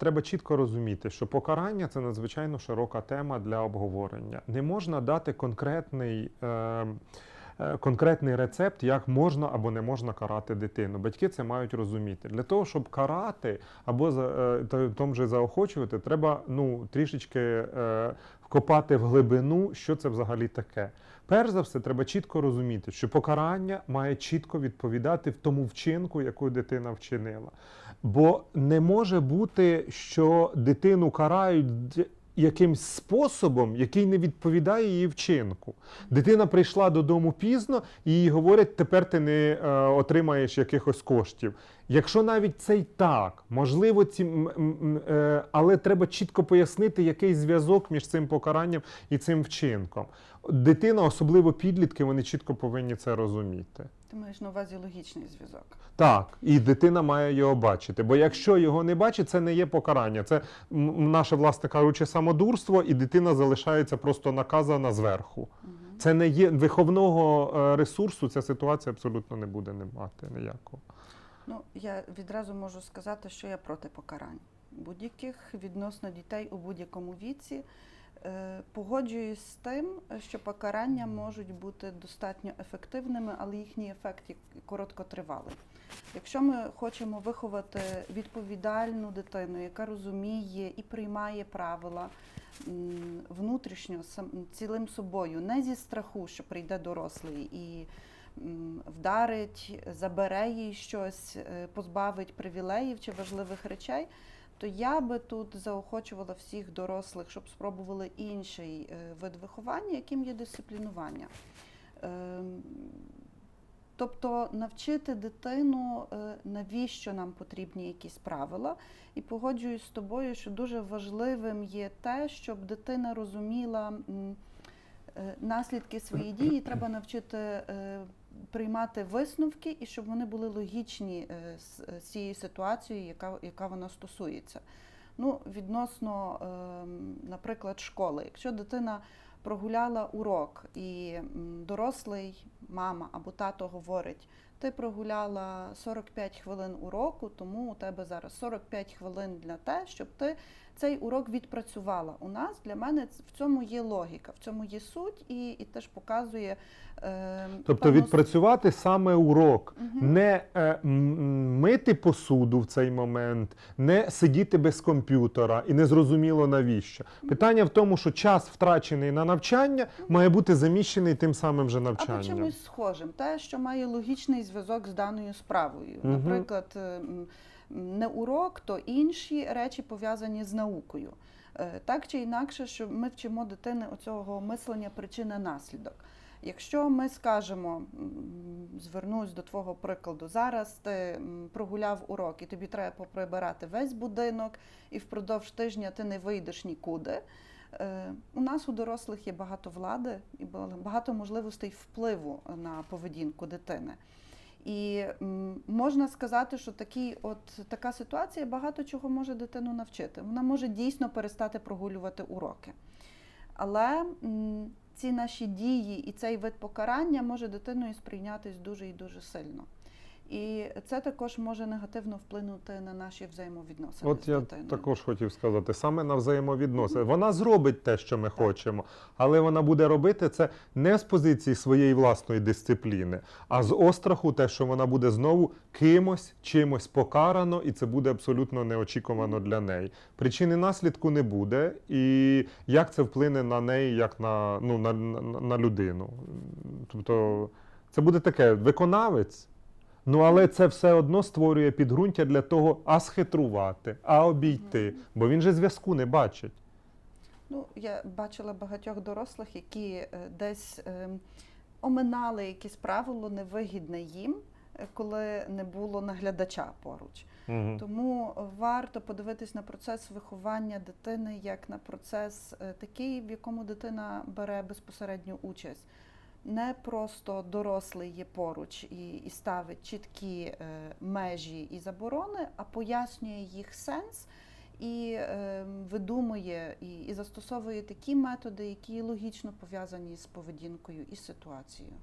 треба чітко розуміти, що покарання це надзвичайно широка тема для обговорення. Не можна дати конкретний. Е, е, Конкретний рецепт, як можна або не можна карати дитину. Батьки це мають розуміти. Для того, щоб карати або е, тому же заохочувати, треба ну трішечки е, вкопати в глибину, що це взагалі таке. Перш за все, треба чітко розуміти, що покарання має чітко відповідати в тому вчинку, яку дитина вчинила. Бо не може бути, що дитину карають якимсь способом, який не відповідає її вчинку. Дитина прийшла додому пізно і їй говорять, тепер ти не е, отримаєш якихось коштів. Якщо навіть це й так, можливо, ці, е, але треба чітко пояснити, який зв'язок між цим покаранням і цим вчинком. Дитина, особливо підлітки, вони чітко повинні це розуміти. Ти маєш на увазі логічний зв'язок. Так, і дитина має його бачити. Бо якщо його не бачить, це не є покарання. Це наше, власне кажучи, самодурство, і дитина залишається просто наказана зверху. Це не є виховного е, ресурсу. Ця ситуація абсолютно не буде не мати ніякого. Ну, я відразу можу сказати, що я проти покарань будь-яких відносно дітей у будь-якому віці. Е, Погоджуюсь з тим, що покарання можуть бути достатньо ефективними, але їхній ефект короткотривалий. Якщо ми хочемо виховати відповідальну дитину, яка розуміє і приймає правила внутрішньо цілим собою, не зі страху, що прийде дорослий і вдарить, забере їй щось, е, позбавить привілеїв чи важливих речей, то я би тут заохочувала всіх дорослих, щоб спробували інший е, вид виховання, яким є дисциплінування. Ем, Тобто навчити дитину, е, навіщо нам потрібні якісь правила, і погоджуюсь з тобою, що дуже важливим є те, щоб дитина розуміла наслідки своєї дії. Треба навчити е, приймати висновки і щоб вони були логічні е, з з цією ситуацією, яка, яка вона стосується. Ну, відносно, ем, наприклад, школи. Якщо дитина прогуляла урок, і дорослий мама або тато говорить: ти прогуляла 45 хвилин уроку, тому у тебе зараз 45 хвилин для те, щоб ти цей урок відпрацювала. У нас для мене в цьому є логіка, в цьому є суть, і, і теж показує. Е, Тобто певну відпрацювати саме урок, Мгм. не е, мити посуду в цей момент, не сидіти без комп'ютера і не зрозуміло навіщо. Питання в тому, що час, втрачений на навчання, має бути заміщений тим самим же Або навчанням. чимось схожим, те, що має логічний зв'язок з даною справою. Наприклад, м, не урок, то інші речі пов'язані з наукою. Е, Так чи інакше, що ми вчимо дитини оцього мислення причина-наслідок. Якщо ми скажемо, звернусь до твого прикладу, зараз ти прогуляв урок і тобі треба поприбирати весь будинок, і впродовж тижня ти не вийдеш нікуди. Е, У нас у дорослих є багато влади і багато можливостей впливу на поведінку дитини. І можна сказати, що такий, от така ситуація багато чого може дитину навчити. Вона може дійсно перестати прогулювати уроки. Але ці наші дії і цей вид покарання може дитиною сприйнятись дуже і дуже сильно. І це також може негативно вплинути на наші взаємовідносини. От з я дитиною. також хотів сказати, саме на взаємовідносини. Вона зробить те, що ми хочемо, але вона буде робити це не з позиції своєї власної дисципліни, а з остраху, те, що вона буде знову кимось, чимось покарано, і це буде абсолютно неочікувано для неї. Причини наслідку не буде, і як це вплине на неї, як на, ну, на, на, на людину. Тобто, це буде таке виконавець. Ну, але це все одно створює підґрунтя для того, а схитрувати, а обійти, бо він же зв'язку не бачить. Ну, я бачила багатьох дорослих, які е, десь е, оминали якісь правило невигідне їм, е, коли не було наглядача поруч. Угу. Тому варто подивитись на процес виховання дитини як на процес е, такий, в якому дитина бере безпосередню участь. Не просто дорослий є поруч і, і ставить чіткі е, межі і заборони, а пояснює їх сенс і е, видумує і, і застосовує такі методи, які логічно пов'язані з поведінкою і ситуацією.